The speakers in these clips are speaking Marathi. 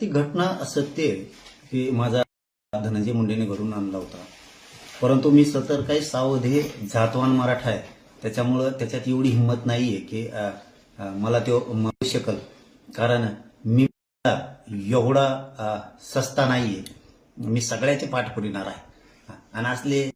ती घटना असत्य की माझा धनंजय मुंडेने घडून आणला होता. परंतु मी सतर काही सावधे जातवान मराठा आहे. त्याच्यामुळं त्याच्यात एवढी हिंमत नाहीये की मला तो मारू शकल. कारण मी एवढा सस्ता नाहीये. मी सगळ्याचे पाठ पुरिणार आहे. आणि असले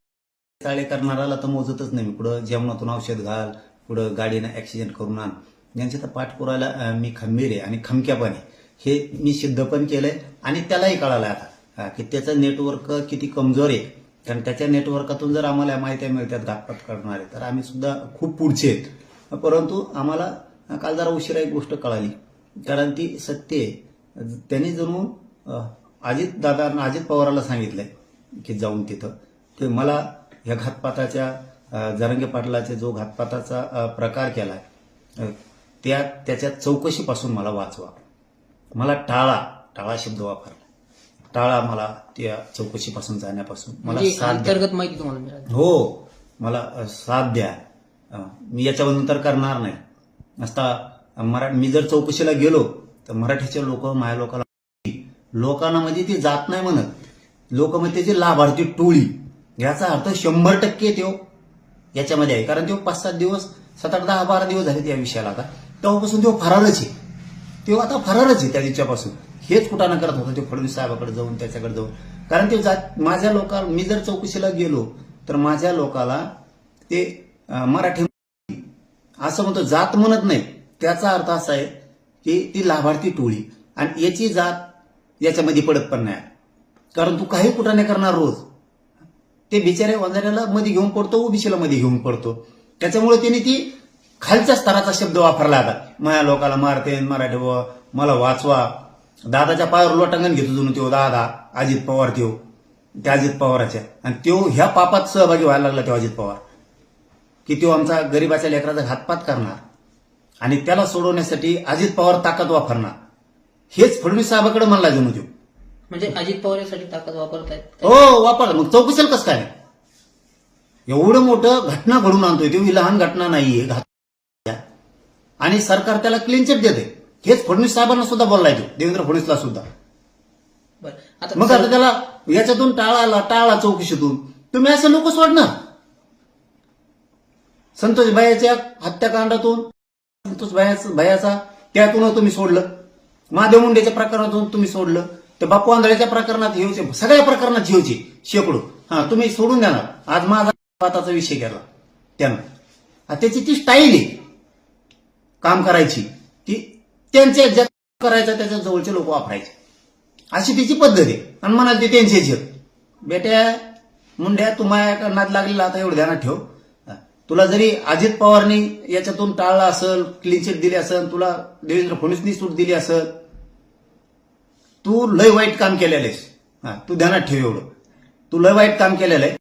चाळे करणाराला तर मोजतच नाही मी. कुठं जेवणातून औषध घाल कुठं गाडीनं ऍक्सिडेंट करून आण. यांचे तर पाठ पुरायला मी खंबीर आहे आणि खमक्यापणे हे मी सिद्ध पण केलंय आणि त्यालाही कळालं आता. की त्याचं नेटवर्क किती कमजोर आहे. कारण त्याच्या नेटवर्कातून जर आम्हाला माहिती मिळतात घातपात करणारे तर आम्ही सुद्धा खूप पुढचे आहेत. परंतु आम्हाला काल जरा उशिरा एक गोष्ट कळाली. कारण ती सत्य आहे. त्यांनी जणू अजित दादांना अजित पवाराला सांगितलंय की जाऊन तिथं. ते मला या घातपाताच्या जरंगे पाटलाचे जो घातपाताचा प्रकार केलाय त्या त्याच्या चौकशीपासून मला वाचवा. मला टाळा टाळा शब्द वापरला टाळा मला त्या चौकशीपासून जाण्यापासून. मला म्हणजे साथ द्या. अंतर्गत माहिती तुम्हाला मिळाली. हो मला अ, साथ द्या. अ, मी याच्यानंतर करणार नाही. नसता मरा मी जर चौकशीला गेलो तर मराठीचे लोक माझ्या लोकांना लोकांना म्हणजे ती जात नाही म्हणत. लोक म्हणजे त्याची लाभार्थी टोळी. याचा अर्थ शंभर टक्के तो याच्यामध्ये आहे. कारण तो पाच सात दिवस सात आठ दहा बारा दिवस झाले त्या विषयाला आता. तेव्हापासून तो फरारच आहे. तो आता फरारच आहे त्या दिवसापासून हेच कुठं करत होता ते फडणवीस साहेबाकडे जाऊन त्याच्याकडे जाऊन. कारण ते जात माझ्या लोकांना मी जर चौकशीला गेलो तर माझ्या लोकाला ते मराठी असं म्हणतो जात म्हणत नाही. त्याचा अर्थ असा आहे की ती लाभार्थी टोळी. आणि याची जात याच्यामध्ये पडत पण नाही. कारण तू काही कुठाने करणार रोज. ते बिचारे वंजाऱ्याला मध्ये घेऊन पडतो ओबीसीला मध्ये घेऊन पडतो. त्याच्यामुळे त्यांनी ती खालच्या स्तराचा शब्द वापरला आता. माझ्या लोकाला मारते मराठी बुवा, मला वाचवा. दादाच्या पायावर लोटांगण घेतो जुनं तो दादा अजित पवार त्यो. त्या अजित पवाराच्या. आणि त्यो ह्या पापात सहभागी व्हायला लागला तो अजित पवार. की तो आमचा गरीबाच्या लेकराचा घातपात करणार. आणि त्याला सोडवण्यासाठी अजित पवार ताकद वापरणार. हेच फडणवीस साहेबाकडे म्हणला जणू तो म्हणजे अजित पवार यासाठी ताकद वापरतायत. हो वापर. मग चौकशीला कसं काय? एवढं मोठं घटना घडून आणतोय ती ही लहान घटना नाहीये. आणि सरकार त्याला क्लीन चिट देते. हेच फडणवीस साहेबांना सुद्धा बोललाय तो देवेंद्र फडणवीसला सुद्धा. मग आता त्याला याच्यातून टाळाला टाळा चौकशीतून. तुम्ही असं लोक सोडणार. संतोष भायाच्या हत्याकांडातून संतोष भायाचा भयाचा त्यातून तुम्ही सोडलं. महादेव मुंडेच्या प्रकरणातून तुम्ही सोडलं. तर बापू आंधळेच्या प्रकरणात हेवचे सगळ्या प्रकरणात हेवचे शेकडो. हा तुम्ही सोडून देणार. आज माझा विषय केला त्यानं. त्याची ती स्टाईल आहे. काम करायची की त्यांच्या ज्या करायचं त्याच्या जवळचे लोक वापरायचे. अशी तिची पद्धत आहे. आणि म्हणाल ते त्यांचे आहेत. बेट्या मुंड्या तू माझ्या नाद लागलेला आता एवढं ध्यानात ठेव. तुला जरी अजित पवारनी याच्यातून टाळला असेल क्लीन चिट दिली असेल तुला देवेंद्र फडणवीसनी सूट दिली असेल तू लय वाईट काम केलेलं आहेस. हा तू ध्यानात ठेव एवढं. तू लय वाईट काम केलेलं आहे.